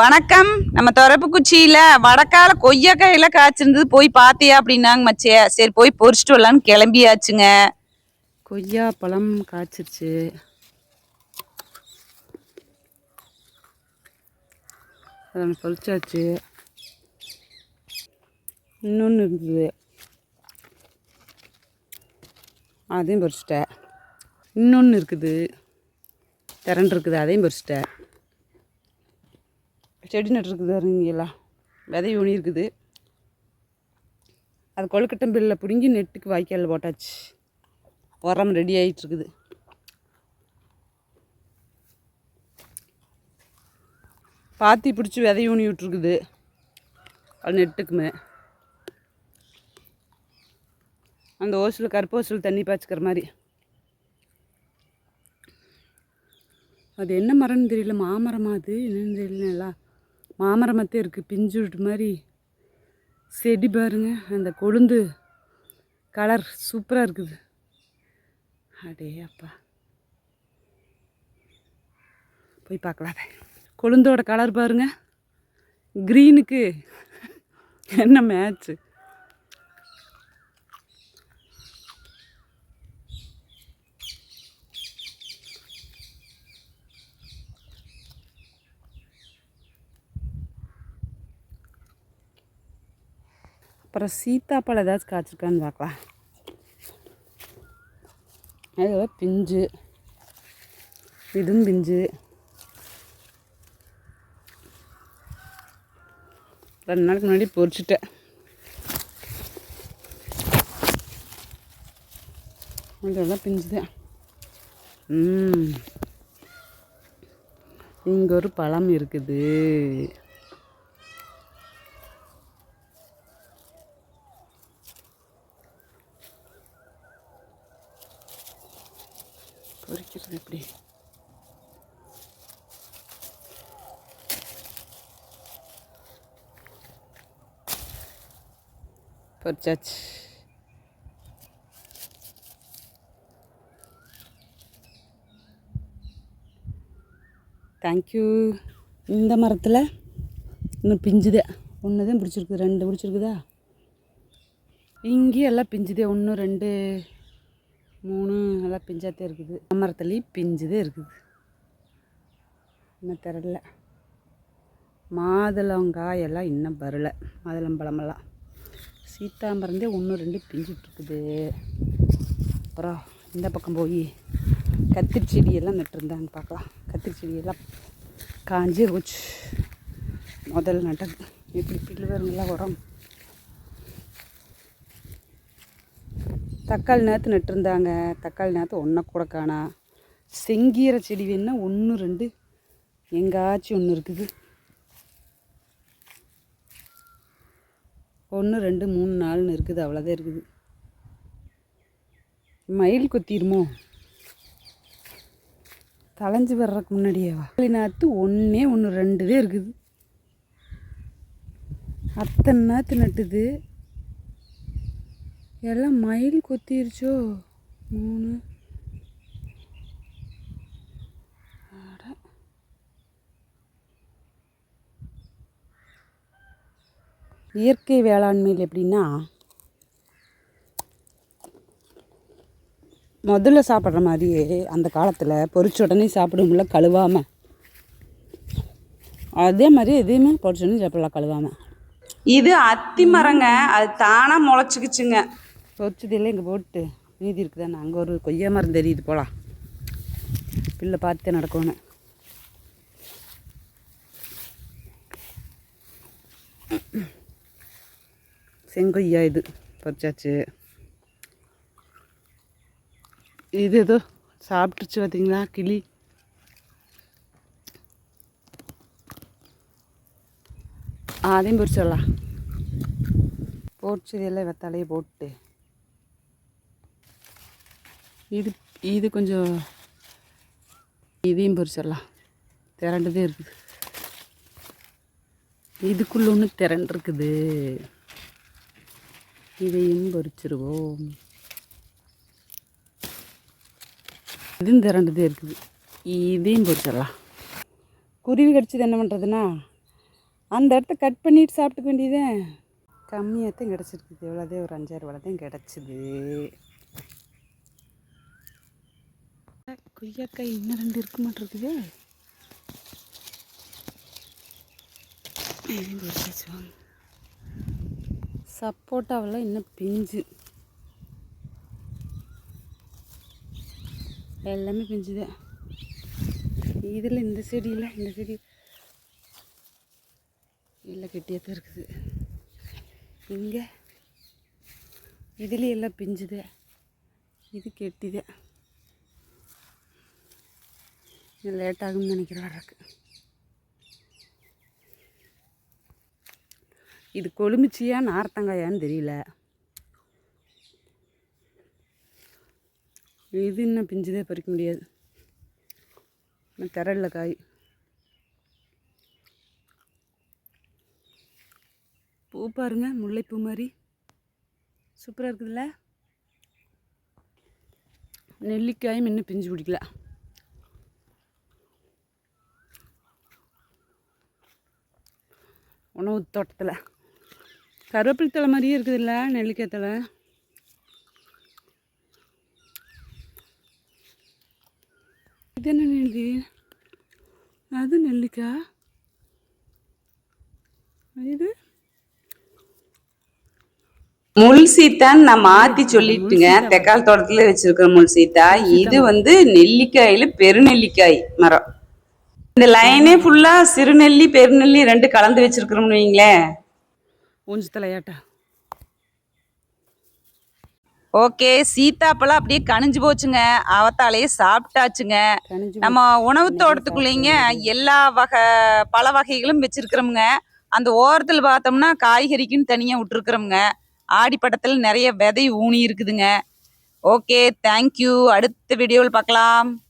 வணக்கம். நம்ம தொரப்பு குச்சியில வடக்கால கொய்யக்காயில காய்ச்சிருந்தது போய் பாத்தியா அப்படின்னாங்க மச்சே. சரி போய் பொறிச்சிட்டு வரலான்னு கிளம்பியாச்சுங்க. கொய்யா பழம் காய்ச்சிருச்சு. அதை பொறிச்சாச்சு இன்னொன்று இருந்தது. அதையும் பொறிச்சிட்டேன் இன்னொன்று இருக்குது. திரண்டு இருக்குது அதையும் பொறிச்சிட்டேன் செடி நட்டுருக்குது பாருங்களா விதை ஊனி இருக்குது அது கொழுக்கட்டம்பில்ல பிடுங்கி நெட்டுக்கு வாய்க்காலில் போட்டாச்சு. உரம் ரெடி ஆகிட்டுருக்குது பாத்தி பிடிச்சி விதை ஊனி விட்ருக்குது அது நெட்டுக்குமே அந்த ஓசில் கருப்பு ஓசில் தண்ணி பாய்ச்சிக்கிற மாதிரி. அது என்ன மரம்னு தெரியல மாமரமா அது? என்னன்னு தெரியல நல்லா மாமரமத்தே இருக்குது பிஞ்சு விட்டு மாதிரி செடி பாருங்க அந்த கொழுந்து கலர் சூப்பராக இருக்குது. அடே அப்பா. போய் பார்க்கலாத கொழுந்தோட கலர் பாருங்க. க்ரீனுக்கு என்ன மேட்ச்சு அப்புறம் சீத்தாப்பழம் ஏதாச்சும் காய்ச்சிருக்கான்னு பார்க்கலாம். அதில் பிஞ்சு இதுவும் பிஞ்சு. ரெண்டு நாளைக்கு முன்னாடி பொரிச்சிட்டேன். இதெல்லாம் பிஞ்சுதான் இங்கே ஒரு பழம் இருக்குது. பொரிக்கிறது எப்படி பொரிச்சாச்சு. தேங்க்யூ இந்த மரத்தில் இன்னும் பிஞ்சுதே. ஒன்று தான் பிடிச்சிருக்குது ரெண்டு பிடிச்சிருக்குதா இங்கேயும் எல்லாம் பிஞ்சுதே. ஒன்று ரெண்டு மூணு நல்லா பிஞ்சாத்தே இருக்குது. மரத்துலேயும் பிஞ்சுதே இருக்குது. இன்னும் தெரில மாதுளங்காய் எல்லாம் இன்னும் வரல. மாதுளம்பழமெல்லாம் சீத்தாமரந்தே ஒன்று ரெண்டு பிஞ்சிட்ருக்குது. அப்புறம் இந்த பக்கம் போய் கத்திரி செடியெல்லாம் நட்டுருந்தாங்க. பார்க்கலாம். கத்திரி செடியெல்லாம் காஞ்சி போச்சு. முதல் நட்டது. இப்படி பில்லு வருங்களா உரம்? தக்காளி நேற்று நட்டுருந்தாங்க. தக்காளி நேற்று ஒன்றை கூட காணா. செங்கீரை செடி வேணுன்னா ஒன்று ரெண்டு எங்காச்சும் ஒன்று இருக்குது. ஒன்று ரெண்டு மூணு நாலுன்னு இருக்குது. அவ்வளோதான் இருக்குது. மயில் கொத்திருமோ? தலைஞ்சு வர்றதுக்கு முன்னாடியேவா தக்காளி நாற்று ஒன்றே ஒன்று ரெண்டு இருக்குது. அத்தனை நாற்று நட்டுது. எல்லாம் மயில் கொத்திருச்சோ? மூணு. அட. இயற்கை வேளாண்மையில் எப்படின்னா முதல்ல சாப்பிட்ற மாதிரியே அந்த காலத்தில் பொரிச்ச உடனே சாப்பிடுவோம்ல கழுவாமல் அதே மாதிரி எதையுமே பொரிச்ச உடனே சாப்பிடலாம் கழுவாமல் இது அத்தி மரங்க. அது தானாக முளைச்சிக்கிச்சுங்க. பொரிச்சதெல்லாம் இங்கே போட்டு மீதி இருக்குதானே? அங்கே ஒரு கொய்யா மரம் தெரியுது போலாம். பிள்ளை பார்த்து நடக்கணும். செங்கொய்யா இது பறிச்சாச்சு. இது ஏதோ சாப்பிட்டுச்சு பார்த்தீங்களா கிளி? அதையும் பொரிச்சிடலாம். பொரிச்சதெல்லாம் வெத்தாலையே போட்டு. இது இது கொஞ்சம் இதையும் பொரிச்சிடலாம். திரண்டுதே இருக்குது. இதுக்குள்ள ஒன்று திரண்டிருக்குது. இதையும் பொறிச்சிருவோம் இதுவும் திரண்டுதே இருக்குது. இதையும் பொரிச்சிடலாம். குருவி கடிச்சது என்ன பண்ணுறதுன்னா அந்த இடத்த கட் பண்ணிட்டு சாப்பிட்டுக்க வேண்டியதே கம்மியாக தான் கிடச்சிருக்குது. எவ்வளோதே ஒரு அஞ்சாயிரம் வலை தான் கிடச்சிது. கொய்யாக்காய் இன்னும் ரெண்டு இருக்க மாட்டிருக்குதே. சப்போட்டாவெல்லாம் இன்னும் பிஞ்சு. எல்லாமே பிஞ்சுது. இதில் இந்த செடியில் இந்த செடி. இல்லை கெட்டியாக தான் இருக்குது. இங்கே இதுலேயும் எல்லாம் பிஞ்சுது. இது இது லேட் ஆகும்னு நினைக்கிறேன் வர்றதுக்கு. இது கொழுமிச்சியா நார்த்தங்காயான்னு தெரியல. இது இன்னும் பிஞ்சுதே பறிக்க முடியாது. திரல்ல காய். பூ பாருங்க முல்லைப்பூ மாதிரி. சூப்பராக இருக்குதுல்ல? நெல்லிக்காயும் இன்னும் பிஞ்சு பிடிக்கல. உணவு தோட்டத்தில். கருவேப்பிலை தழை மாதிரியே இருக்குதுல்ல நெல்லிக்காய் தழை. இது என்ன நெல்லி அது நெல்லிக்காய். இது? முள் சீத்தான்னு நான் மாத்தி சொல்லிட்டுங்க தெக்கால் தோட்டத்துல வச்சிருக்கிற முள் சீத்தா. இது வந்து நெல்லிக்காயில பெருநெல்லிக்காய் மரம். இந்த லைனே ஃபுல்லா சிறுநெல்லி பெருநெல்லி ரெண்டு கலந்து வச்சிருக்கிறோம்னு வைங்களேன். ஊஞ்சு தலையாட்டா? ஓகே சீத்தாப்பழம் அப்படியே கனிஞ்சு போச்சுங்க. அவத்தாலேயே சாப்பிட்டாச்சுங்க. நம்ம உணவு தோட்டத்துக்குள்ளேங்க எல்லா வகை பழ வகைகளும் வச்சிருக்கிறோமுங்க. அந்த ஓரத்தில் பார்த்தோம்னா காய்கறிக்குன்னு தனியாக விட்டுருக்குறோமுங்க. ஆடிப்பட்டத்தில் நிறைய விதை ஊனி இருக்குதுங்க. ஓகே தேங்க்யூ அடுத்த வீடியோவில் பார்க்கலாம்.